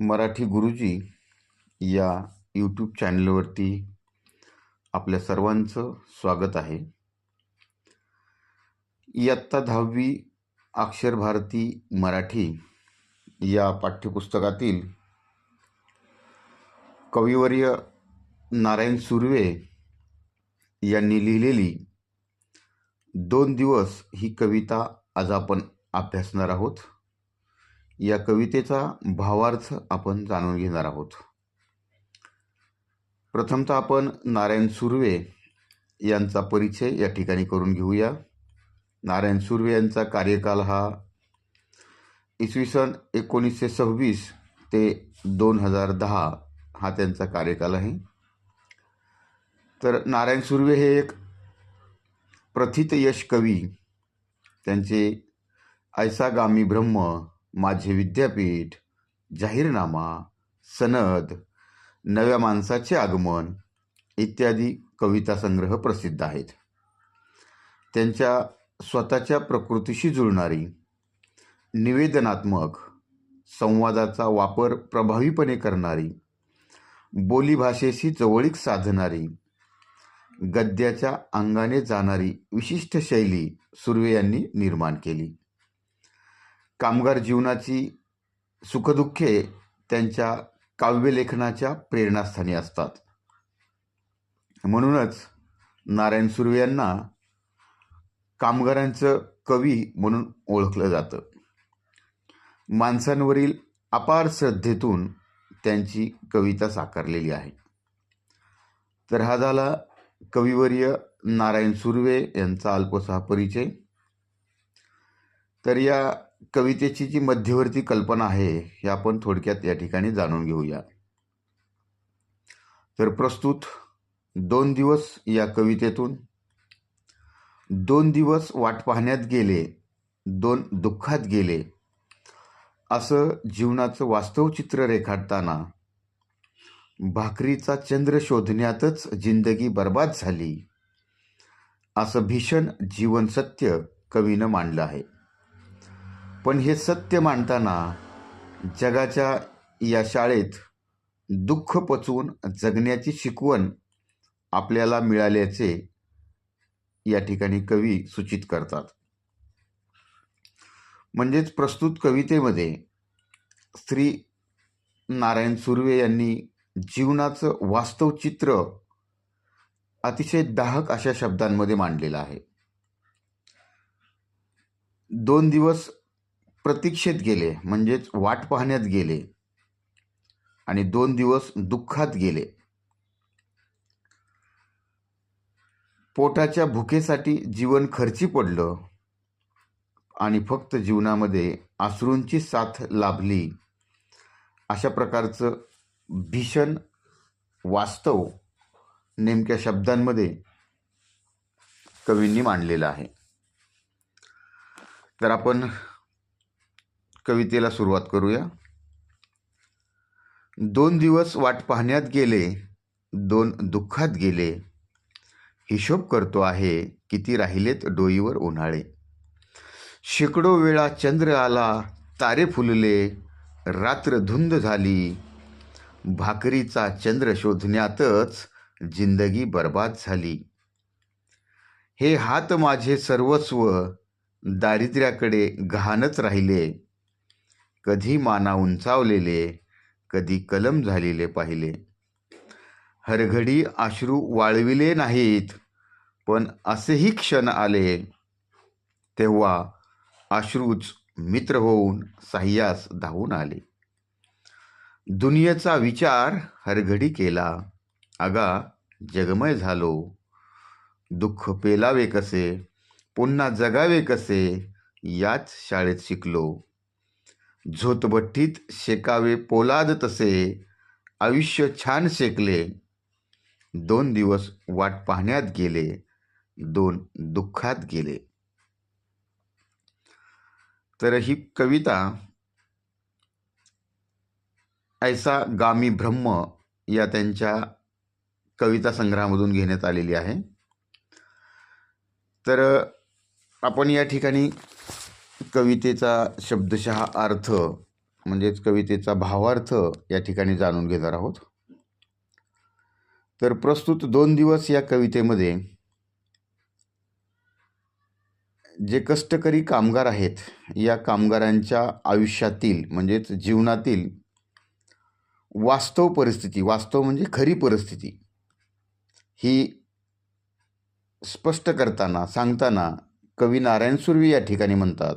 मराठी गुरुजी या यूट्यूब चॅनलवरती आपल्या सर्वांचं स्वागत आहे. इयत्ता दहावी अक्षर भारती मराठी या पाठ्यपुस्तकातील कविवर्य नारायण सुर्वे यांनी लिहिलेली दोन दिवस ही कविता आज आपण अभ्यासणार आहोत. या कवितेचा भावार्थ आपण जाणून घेणार आहोत. प्रथमतः आपण नारायण सुर्वे यांचा परिचय या ठिकाणी करून घेऊया. नारायण सुर्वे यांचा कार्यकाल हा इसवी सन एकोणीसशे सव्वीस ते दोन हजार दहा हा त्यांचा कार्यकाल आहे. तर नारायण सुर्वे हे एक प्रथित यश कवी. त्यांचे ऐसा गामी ब्रह्म माझे विद्यापीठ जाहीरनामा सनद नव्या माणसाचे आगमन इत्यादी कविता संग्रह प्रसिद्ध आहेत. त्यांच्या स्वतःच्या प्रकृतीशी जुळणारी निवेदनात्मक संवादाचा वापर प्रभावीपणे करणारी बोलीभाषेशी जवळीक साधणारी गद्याच्या अंगाने जाणारी विशिष्ट शैली सुर्वे यांनी निर्माण केली. कामगार जीवनाची सुखदुःखे त्यांच्या काव्यलेखनाच्या प्रेरणास्थानी असतात. म्हणूनच नारायण सुर्वे यांना कामगारांचं कवी म्हणून ओळखलं जातं. माणसांवरील अपार श्रद्धेतून त्यांची कविता साकारलेली आहे. तर हा झाला कविवर्य नारायण सुर्वे यांचा अल्पसा परिचय. तर या कवितेची जी मध्यवर्ती कल्पना आहे हे आपण थोडक्यात या ठिकाणी जाणून घेऊया. तर प्रस्तुत दोन दिवस या कवितेतून. दोन दिवस वाट पाहण्यात गेले दोन दुःखात गेले. असं जीवनाचं वास्तव चित्र रेखाटताना भाकरीचा चंद्र शोधण्यातच जिंदगी बर्बाद झाली असं भीषण जीवनसत्य कवीनं मांडलं आहे. पण हे सत्य मांडताना जगाच्या या शाळेत दुःख पचवून जगण्याची शिकवण आपल्याला मिळाल्याचे या ठिकाणी कवी सूचित करतात. म्हणजेच प्रस्तुत कवितेमध्ये श्री नारायण सुर्वे यांनी जीवनाचं वास्तव चित्र अतिशय दाहक अशा शब्दांमध्ये मांडलेलं आहे. दोन दिवस प्रतीक्षेत गेले म्हणजेच वाट पाहण्यात गेले आणि दोन दिवस दुःखात गेले. पोटाच्या भुकेसाठी जीवन खर्ची पडलं आणि फक्त जीवनामध्ये अश्रूंची साथ लाभली. अशा प्रकारचं भीषण वास्तव नेमक्या शब्दांमध्ये कवींनी मांडलेलं आहे. तर आपण कवितेला सुरुवात करूया. दोन दिवस वाट पाहण्यात गेले दोन दुःखात गेले. हिशोब करतो आहे किती राहिलेत डोईवर उन्हाळे. शेकडो वेळा चंद्र आला तारे फुलले रात्र धुंद झाली. भाकरीचा चंद्र शोधण्यातच जिंदगी बर्बाद झाली. हे हात माझे सर्वस्व दारिद्र्याकडे घाणच राहिले. कधी माना उंचावलेले कधी कलम झालेले पाहिले. हरघडी अश्रू वाळविले नाहीत पण असेही क्षण आले तेव्हा अश्रूच मित्र होऊन साह्यास धावून आले. दुनियेचा विचार हरघडी केला अगा जगमय झालो. दुःख पेलावे कसे? पुन्हा जगावे कसे? याच शाळेत शिकलो. झोतभट्टीत शेकावे पोलाद तसे आयुष्य छान शेकले. दोन दिवस वाट पाहण्यात गेले दोन दुःखात गेले. तर ही कविता ऐसा गामी ब्रह्म या त्यांच्या कविता संग्रहामधून घेण्यात आलेली आहे. तर आपण या ठिकाणी कवितेचा शब्दशः अर्थ म्हणजेच कवितेचा भावार्थ या ठिकाणी जाणून घेणार आहोत. तर प्रस्तुत दोन दिवस या कवितेमध्ये जे कष्टकरी कामगार आहेत या कामगारांच्या आयुष्यातील म्हणजेच जीवनातील वास्तव परिस्थिती वास्तव म्हणजे खरी परिस्थिती ही स्पष्ट करताना सांगताना कवी नारायण सुर्वे या ठिकाणी म्हणतात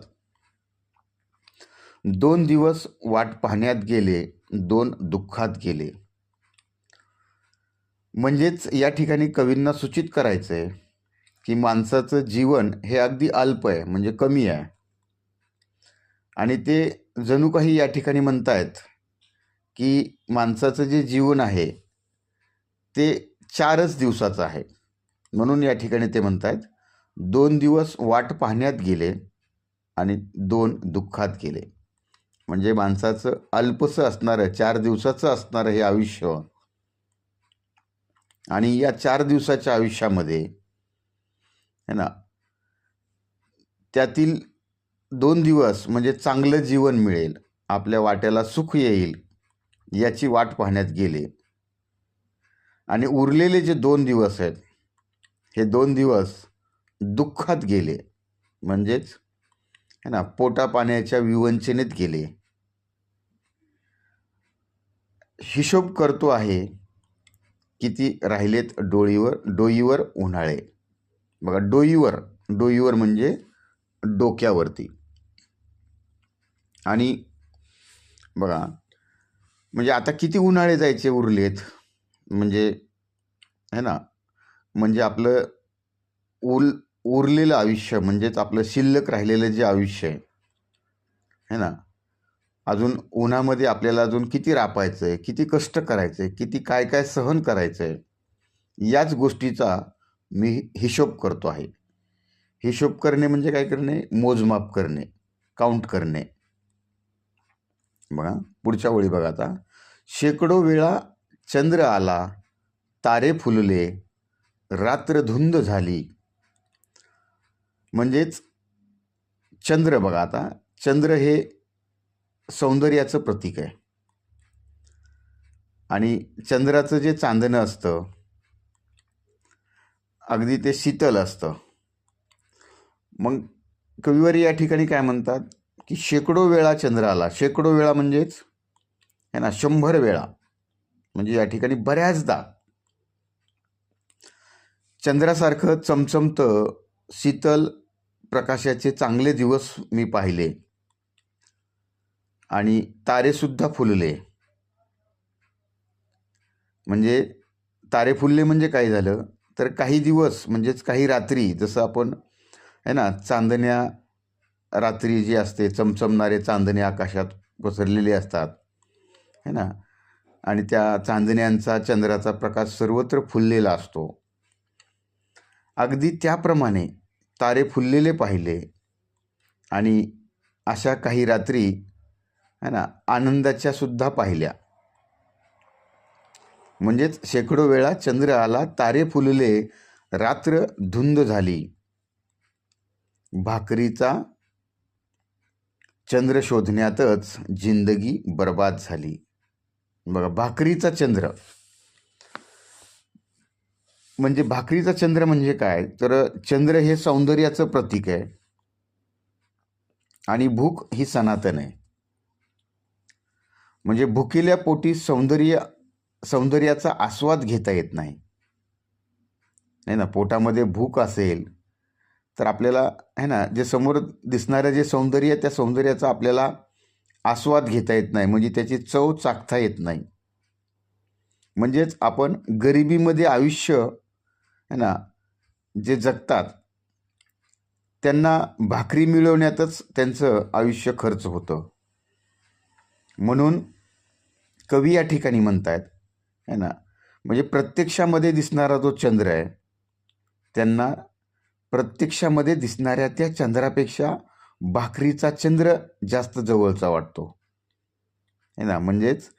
दोन दिवस वाट पाहण्यात गेले दोन दुःखात गेले. म्हणजेच या ठिकाणी कवींना सूचित करायचं आहे की माणसाचं जीवन हे अगदी अल्प आहे म्हणजे कमी आहे. आणि ते जणू काही या ठिकाणी म्हणतायत की माणसाचं जे जीवन आहे ते चारच दिवसाचं आहे. म्हणून या ठिकाणी ते म्हणतायत दोन दिवस वाट पाहण्यात गेले आणि दोन दुःखात गेले. म्हणजे माणसाचं अल्पसं असणारं चार दिवसाचं असणारं हे आयुष्य. आणि या चार दिवसाच्या आयुष्यामध्ये है ना त्यातील दोन दिवस म्हणजे चांगलं जीवन मिळेल आपल्या वाट्याला सुख येईल याची वाट पाहण्यात गेले. आणि उरलेले जे दोन दिवस आहेत हे दोन दिवस दुःखात गेले म्हणजेच है ना पोटा पाण्याच्या विवंचनेत गेले. हिशोब करतो आहे किती राहिलेत डोळीवर डोईवर उन्हाळे. बघा डोईवर डोईवर म्हणजे डोक्यावरती. आणि बघा म्हणजे आता किती उन्हाळे जायचे उरलेत? म्हणजे है ना? म्हणजे आपलं उल उरलेलं आयुष्य म्हणजेच आपलं शिल्लक राहिलेलं जे आयुष्य आहे है ना? अजून उन्हामध्ये आपल्याला अजून किती रापायचं आहे किती कष्ट करायचं आहे किती काय काय सहन करायचं आहे याच गोष्टीचा मी हिशोब करतो आहे. हिशोब करणे म्हणजे काय करणे? मोजमाप करणे काउंट करणे. बघा पुढच्या ओळी बघा आता. शेकडो वेळा चंद्र आला तारे फुलले रात्र धुंद झाली. म्हणजेच चंद्र बघा आता चंद्र हे सौंदर्याचं प्रतीक आहे. आणि चंद्राचं जे चांदणं असतं अगदी ते शीतल असतं. मग कविवारी या ठिकाणी काय म्हणतात की शेकडो वेळा चंद्र आला. शेकडो वेळा म्हणजेच है ना शंभर वेळा. म्हणजे या ठिकाणी बऱ्याचदा चंद्रासारखं चमचमतं शीतल प्रकाशाचे चांगले दिवस मी पाहिले. आणि तारेसुद्धा फुलले. म्हणजे तारे फुलले म्हणजे काय झालं? तर काही दिवस म्हणजेच काही रात्री जसं आपण आहे ना चांदण्या रात्री जी असते चमचमणारे चांदणे आकाशात घसरलेले असतात है ना? आणि त्या चांदण्यांचा चंद्राचा प्रकाश सर्वत्र फुललेला असतो. अगदी त्याप्रमाणे तारे फुललेले पाहिले. आणि अशा काही रात्री है ना आनंदाच्या सुद्धा पाहिल्या. म्हणजेच शेकडो वेळा चंद्र आला तारे फुलले रात्र धुंद झाली. भाकरीचा चंद्र शोधण्यातच जिंदगी बर्बाद झाली. बघा भाकरीचा चंद्र. म्हणजे भाकरीचा चंद्र म्हणजे काय? तर चंद्र हे सौंदर्याचं प्रतीक आहे. आणि भूक ही सनातन आहे. म्हणजे भुकेल्या पोटी सौंदर्य सौंदर्याचा आस्वाद घेता येत नाही. नाही ना पोटामध्ये भूक असेल तर आपल्याला आहे ना जे समोर दिसणारं जे सौंदर्य त्या सौंदर्याचा आपल्याला आस्वाद घेता येत नाही म्हणजे त्याची चव चाखता येत नाही. म्हणजेच आपण गरिबीमध्ये आयुष्य आहे ना जे जगतात त्यांना भाकरी मिळवण्यातच त्यांचं आयुष्य खर्च होतं. म्हणून कवी या ठिकाणी म्हणत आहेत है ना? म्हणजे प्रत्यक्षामध्ये दिसणारा जो चंद्र आहे त्यांना प्रत्यक्षामध्ये दिसणाऱ्या त्या चंद्रापेक्षा भाकरीचा चंद्र जास्त जवळचा वाटतो. है ना? म्हणजेच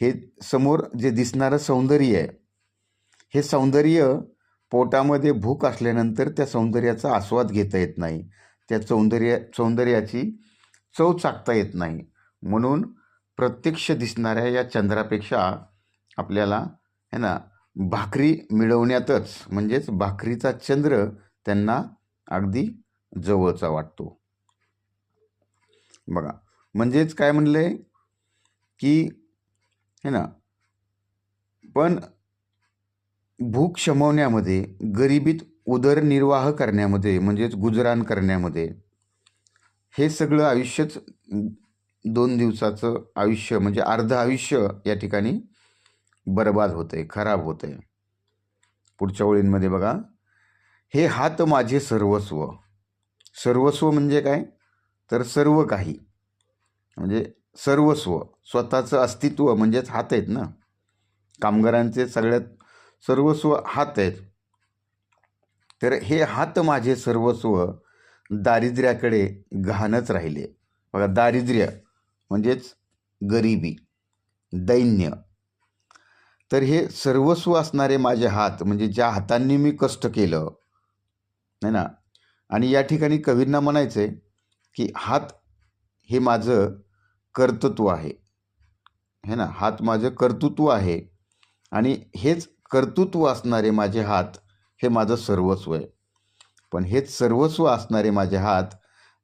हे समोर जे दिसणारं सौंदर्य आहे हे सौंदर्य पोटामध्ये भूक असल्यानंतर त्या सौंदर्याचा आस्वाद घेता येत नाही. त्या सौंदर्य सौंदर्याची चव चाकता येत नाही. म्हणून प्रत्यक्ष दिसणाऱ्या या चंद्रापेक्षा आपल्याला है ना भाकरी मिळवण्यातच म्हणजेच भाकरीचा चंद्र त्यांना अगदी जवळचा वाटतो. बघा म्हणजेच काय म्हणले? की है ना पण भूक शमवण्यामध्ये गरिबीत उदरनिर्वाह करण्यामध्ये म्हणजेच गुजराण करण्यामध्ये हे सगळं आयुष्यच दोन दिवसाचं आयुष्य म्हणजे अर्ध आयुष्य या ठिकाणी बरबाद होतं आहे खराब होतं आहे पुढच्या ओळींमध्ये बघा. हे हात माझे सर्वस्व. सर्वस्व म्हणजे काय? तर सर्व काही. म्हणजे सर्वस्व स्वतःचं अस्तित्व म्हणजेच हात आहेत ना. कामगारांचे सगळ्यात सर्वस्व हात आहेत. तर हे हात माझे सर्वस्व दारिद्र्याकडे घाणच राहिले. बघा दारिद्र्य. म्हणजेच गरिबी दैन्य. तर हे सर्वस्व असणारे माझे हात म्हणजे ज्या हातांनी मी कष्ट केलं नाही ना? आणि या ठिकाणी कवींना म्हणायचं आहे की हात हे माझं कर्तृत्व आहे. है ना? हात माझं कर्तृत्व आहे. आणि हेच कर्तृत्व असणारे माझे हात हे माझं सर्वस्व आहे. पण हेच सर्वस्व असणारे माझे हात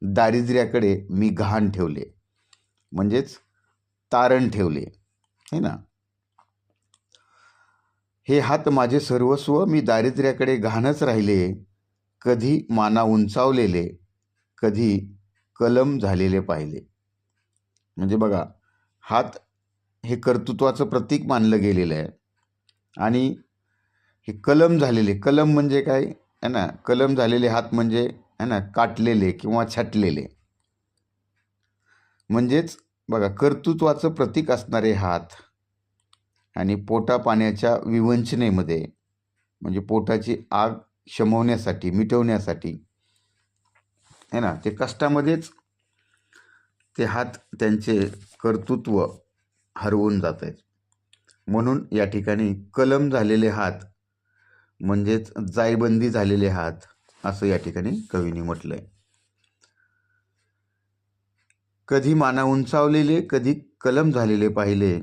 दारिद्र्याकडे मी घाण ठेवले. म्हणजेच तारण ठेवले. है ना? हे हात माझे सर्वस्व मी दारिद्र्याकडे घाणच राहिले कधी माना उंचावलेले कधी कलम झालेले पाहिले. म्हणजे बघा हात हे कर्तृत्वाचं प्रतीक मानलं गेलेलं आहे. आणि हे कलम झालेले कलम म्हणजे काय? आहे ना? कलम झालेले हात म्हणजे आहे ना? काटलेले किंवा छाटलेले. म्हणजेच बघा कर्तृत्वाचं प्रतीक असणारे हात आणि पोटा पाण्याच्या विवंचनेमध्ये म्हणजे पोटाची आग शमवण्यासाठी मिटवण्यासाठी आहे ना? ते कष्टामध्येच ते हात त्यांचे कर्तृत्व हरवून जात आहेत म्हणून या ठिकाणी कलम झालेले हात म्हणजेच जायबंदी झालेले हात असं या ठिकाणी कवीने म्हटलं आहे कधी माना उंचावलेले कधी कलम झालेले पाहिले.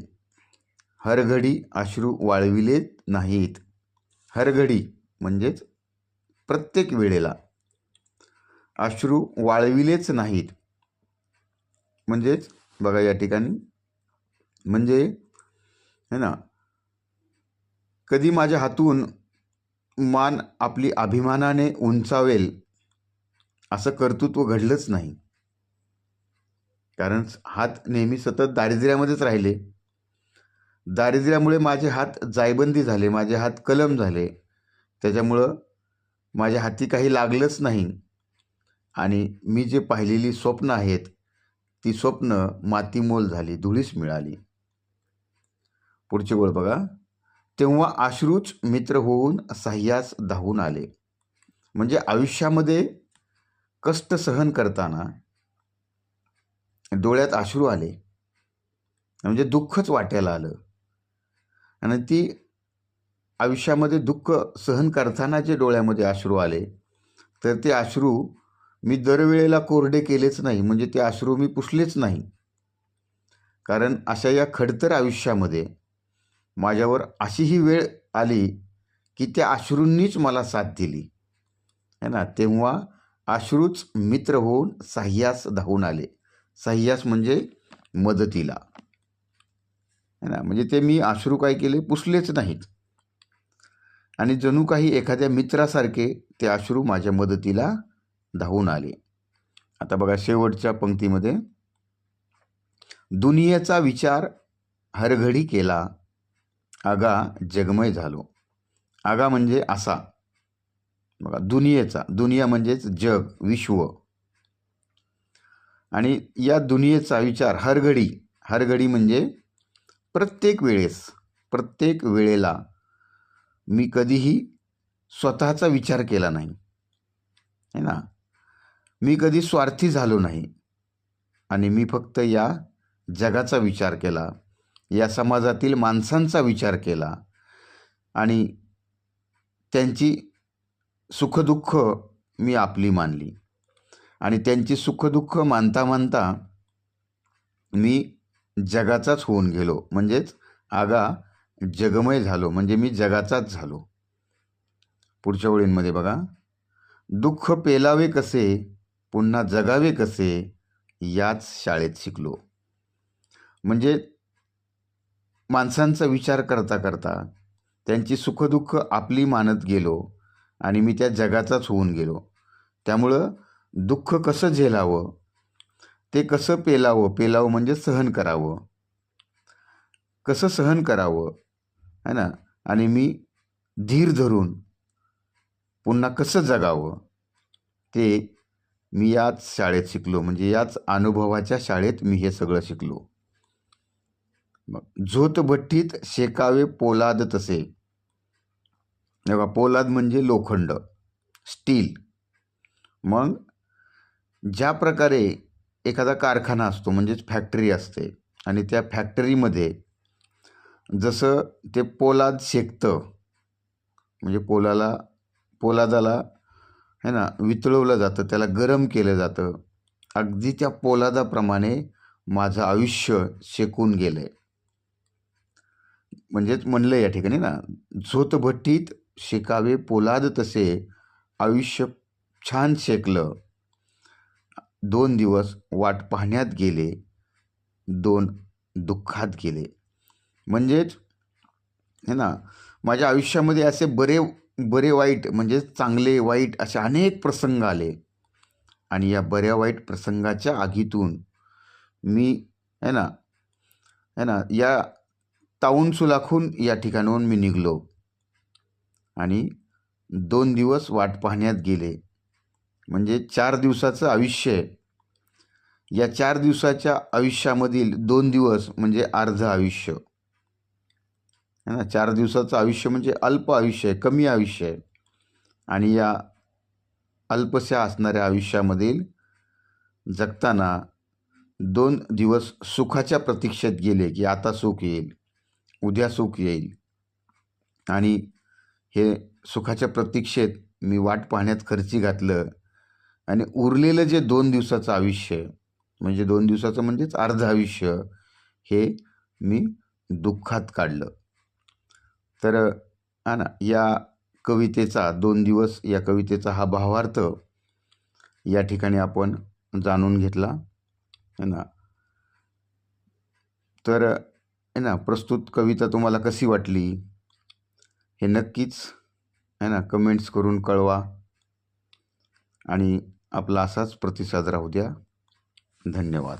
हरघडी अश्रू वाळविले नाहीत. हरघडी म्हणजेच प्रत्येक वेळेला. अश्रू वाळविलेच नाहीत. म्हणजेच बघा या ठिकाणी. म्हणजे है ना? कधी माझ्या हातून मान आपली अभिमानाने उंचावेल असं कर्तृत्व घडलंच नाही. कारण हात नेहमी सतत दारिद्र्यामध्येच राहिले. दारिद्र्यामुळे माझे हात जायबंदी झाले माझे हात कलम झाले. त्याच्यामुळं माझ्या हाती काही लागलंच नाही. आणि मी जे पाहिलेली स्वप्न आहेत ती स्वप्न मातीमोल झाली धुळीस मिळाली. पुढची गोळ बघा. तेव्हा आश्रूच मित्र होऊन साह्यास धावून आले. म्हणजे आयुष्यामध्ये कष्ट सहन करताना डोळ्यात अश्रू आले. म्हणजे दुःखच वाटायला आलं. आणि ती आयुष्यामध्ये दुःख सहन करताना जे डोळ्यामध्ये अश्रू आले तर ते अश्रू मी दरवेळेला कोरडे केलेच नाही. म्हणजे ते अश्रू मी पुसलेच नाही. कारण अशा या खडतर आयुष्यामध्ये माझ्यावर अशी ही वेळ आली की त्या अश्रूंनीच मला साथ दिली. है ना? तेव्हा अश्रूच मित्र होऊन साह्यास धावून आले. सह्यास म्हणजे मदतीला. है ना? म्हणजे ते मी आश्रू काय केले? पुसलेच नाहीत. आणि जणू काही एखाद्या मित्रासारखे ते अश्रू माझ्या मदतीला धावून आले. आता बघा शेवटच्या पंक्तीमध्ये. दुनियेचा विचार हरघडी केला. आगा जगमय झालो. आगा म्हणजे असा. बघा दुनियेचा. दुनिया म्हणजेच जग विश्व. आणि या दुनियेचा विचार हरघडी हरघडी म्हणजे प्रत्येक वेळेस प्रत्येक वेळेला मी कधीही स्वतःचा विचार केला नाही. है ना? मी कधी स्वार्थी झालो नाही आणि मी फक्त या जगाचा विचार केला या समाजातील माणसांचा विचार केला आणि त्यांची सुखदुःख मी आपली मानली. आणि त्यांची सुखदुःख मानता मानता मी जगाचाच होऊन गेलो. म्हणजेच आगा जगमय झालो. म्हणजे मी जगाचाच झालो. पुढच्या ओळींमध्ये बघा. दुःख पेलावे कसे पुन्हा जगावे कसे याच शाळेत शिकलो. म्हणजे माणसांचा विचार करता करता त्यांची सुखदुःख आपली मानत गेलो आणि मी त्या जगाचाच होऊन गेलो. त्यामुळं दुःख कसं झेलावं? ते कसं पेलावं? पेलावं म्हणजे सहन करावं. कसं सहन करावं? है ना? आणि मी धीर धरून पुन्हा कसं जगावं? ते मी याच शाळेत शिकलो. म्हणजे याच अनुभवाच्या शाळेत मी हे सगळं शिकलो. मग झोत भट्टीत शेकावे पोलाद तसे. बघा पोलाद म्हणजे लोखंड. स्टील. मग ज्या प्रकारे एखादा कारखाना असतो म्हणजेच फॅक्टरी असते आणि त्या फॅक्टरीमध्ये जसं ते पोलाद शेकतं म्हणजे पोलाला पोलादाला है ना वितळवलं जातं त्याला गरम केलं जातं अगदी त्या पोलादाप्रमाणे माझं आयुष्य शेकून गेलं आहे म्हणजेच म्हणलं या ठिकाणी ना झोतभट्टीत शेकावे पोलाद तसे आयुष्य छान शेकलं. दोन दिवस वाट पाहण्यात गेले दोन दुःखात गेले. म्हणजेच हे ना माझ्या आयुष्यामध्ये असे बरे बरे वाईट म्हणजे चांगले वाईट असे अनेक प्रसंग आले. आणि या बऱ्या वाईट प्रसंगाच्या आगीतून मी है ना है ना या ताऊन सुलाखून या ठिकाणाहून मी निघलो. आणि दोन दिवस वाट पाहण्यात गेले. म्हणजे चार दिवसाचं आयुष्य आहे. या चार दिवसाच्या आयुष्यामधील दोन दिवस म्हणजे अर्ध आयुष्य. है ना? चार दिवसाचं आयुष्य म्हणजे अल्प आयुष्य आहे कमी आयुष्य आहे. आणि या अल्पशा असणाऱ्या आयुष्यामधील जगताना दोन दिवस सुखाच्या प्रतीक्षेत गेले की आता सुख येईल उद्या सुख येईल. आणि हे सुखाच्या प्रतीक्षेत मी वाट पाहण्यात खर्ची घातलं आणि उरलेलं जे दोन दिवसाचं आयुष्य म्हणजे दोन दिवसाचं म्हणजेच अर्ध आयुष्य हे मी दुःखात काढलं. तर हा ना या कवितेचा दोन दिवस या कवितेचा हा भावार्थ या ठिकाणी आपण जाणून घेतला है ना? तर है ना प्रस्तुत कविता तुम्हाला कशी वाटली? हे नक्कीच है ना कमेंट्स करून कळवा. आणि आपला असाच प्रतिसाद राहू द्या. धन्यवाद.